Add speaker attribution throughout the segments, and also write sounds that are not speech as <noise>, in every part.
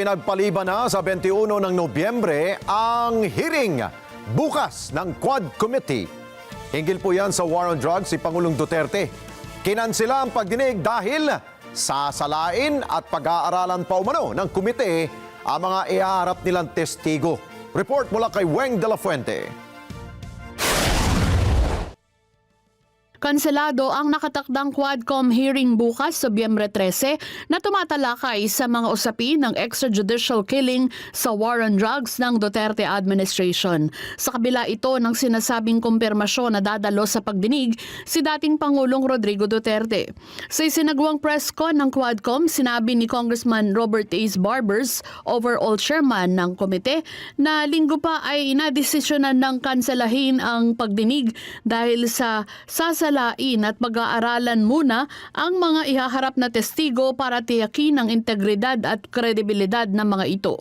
Speaker 1: Ipinagpaliban na sa 21 ng Nobyembre ang hearing bukas ng Quad Committee. Hinggil po yan sa War on Drugs si Pangulong Duterte. Kinansila ang pagdinig dahil sasalain at pag-aaralan pa umano ng komite ang mga ihaharap nilang testigo. Report mula kay Weng de la Fuente.
Speaker 2: Kanselado ang nakatakdang Quadcom hearing bukas sa Nobyembre 13 na tumatalakay sa mga usapin ng extrajudicial killing sa war on drugs ng Duterte administration. Sa kabila ito ng sinasabing kumpirmasyon na dadalo sa pagdinig si dating Pangulong Rodrigo Duterte. Sa isinagawang press con ng Quadcom, sinabi ni Congressman Robert Ace Barbers, overall chairman ng komite, na linggo pa ay inadesisyonan ng kanselahin ang pagdinig dahil sa sasalain at pag-aaralan muna ang mga ihaharap na testigo para tiyakin ang integridad at kredibilidad ng mga ito.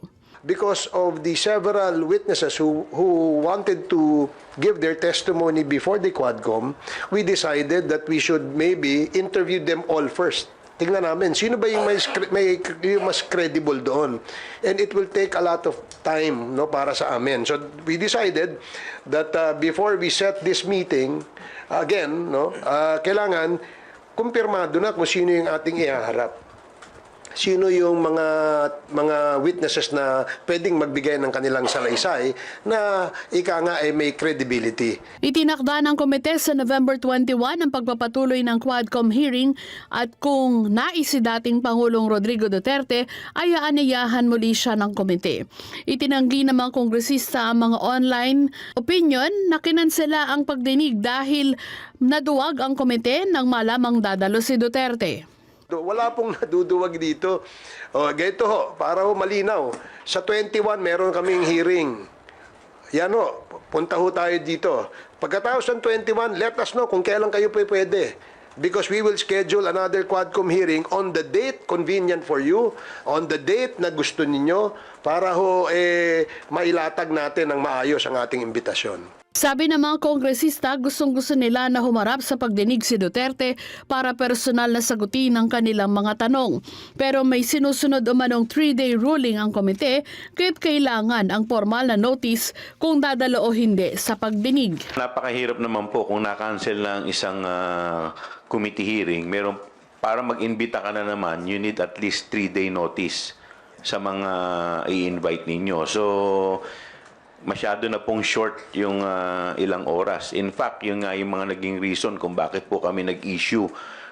Speaker 3: because of the several witnesses who, who wanted to give their testimony before the Quadcom, we decided that we should maybe interview them all first. Tingnan namin, sino ba yung cre- may, yung mas credible doon? And it will take a lot of time no, para sa amin. So we decided that uh, before we set this meeting, again, no, uh, kailangan kumpirmado na kung sino yung ating ihaharap sino yung mga mga witnesses na pwedeng magbigay ng kanilang salaysay na ika nga ay may credibility.
Speaker 2: Itinakda ng komite sa November 21 ang pagpapatuloy ng Quadcom hearing at kung nais si dating Pangulong Rodrigo Duterte ay aaniyahan muli siya ng komite. Itinanggi ng mga kongresista ang mga online opinion na kinansela ang pagdinig dahil naduwag ang komite nang malamang dadalo si Duterte.
Speaker 3: Wala pong <laughs> naduduwag dito. O, ganito ho, para ho malinaw. Sa 21, meron kaming hearing. Yan ho, punta ho tayo dito. Pagkatapos ng 21, let us know kung kailan kayo po pwede. Because we will schedule another Quadcom hearing on the date convenient for you, on the date na gusto ninyo, para ho eh, mailatag natin ng maayos ang ating imbitasyon.
Speaker 2: Sabi ng mga kongresista, gustong-gusto nila na humarap sa pagdinig si Duterte para personal na sagutin ang kanilang mga tanong. Pero may sinusunod umanong three-day ruling ang komite kaya't kailangan ang formal na notice kung dadalo o hindi sa pagdinig.
Speaker 4: Napakahirap naman po kung na-cancel ng isang ah, committee hearing. Meron, para mag-imbita ka na naman, you need at least three-day notice sa mga i-invite ninyo. So, masyado na pong short yung ah, ilang oras. In fact, yung, nga yung mga naging reason kung bakit po kami nag-issue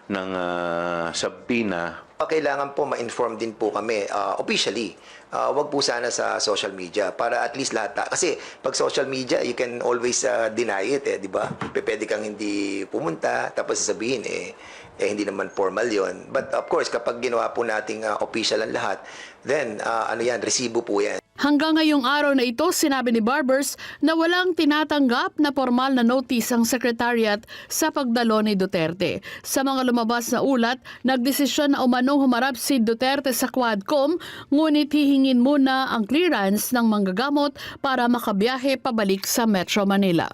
Speaker 4: ng ah, subpoena
Speaker 5: Kailangan po ma-inform din po kami uh, officially. Uh, wag po sana sa social media para at least lahat. Kasi pag social media, you can always uh, deny it, eh, di ba? Pwede kang hindi pumunta, tapos sasabihin, eh, eh hindi naman formal yon. But of course, kapag ginawa po nating uh, official ang lahat, then uh, ano yan, resibo po yan.
Speaker 2: Hanggang ngayong araw na ito, sinabi ni Barbers na walang tinatanggap na formal na notice ang Secretariat sa pagdalo ni Duterte. Sa mga lumabas na ulat, nagdesisyon na umanong humarap si Duterte sa Quadcom, ngunit hihingin muna ang clearance ng manggagamot para makabiyahe pabalik sa Metro Manila.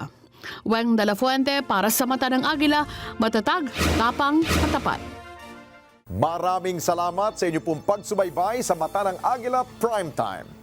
Speaker 2: Weng de la Fuente para sa Mata ng Agila, matatag, tapang, matapat.
Speaker 1: Maraming salamat sa inyo pong pagsubaybay sa Mata ng Agila Primetime.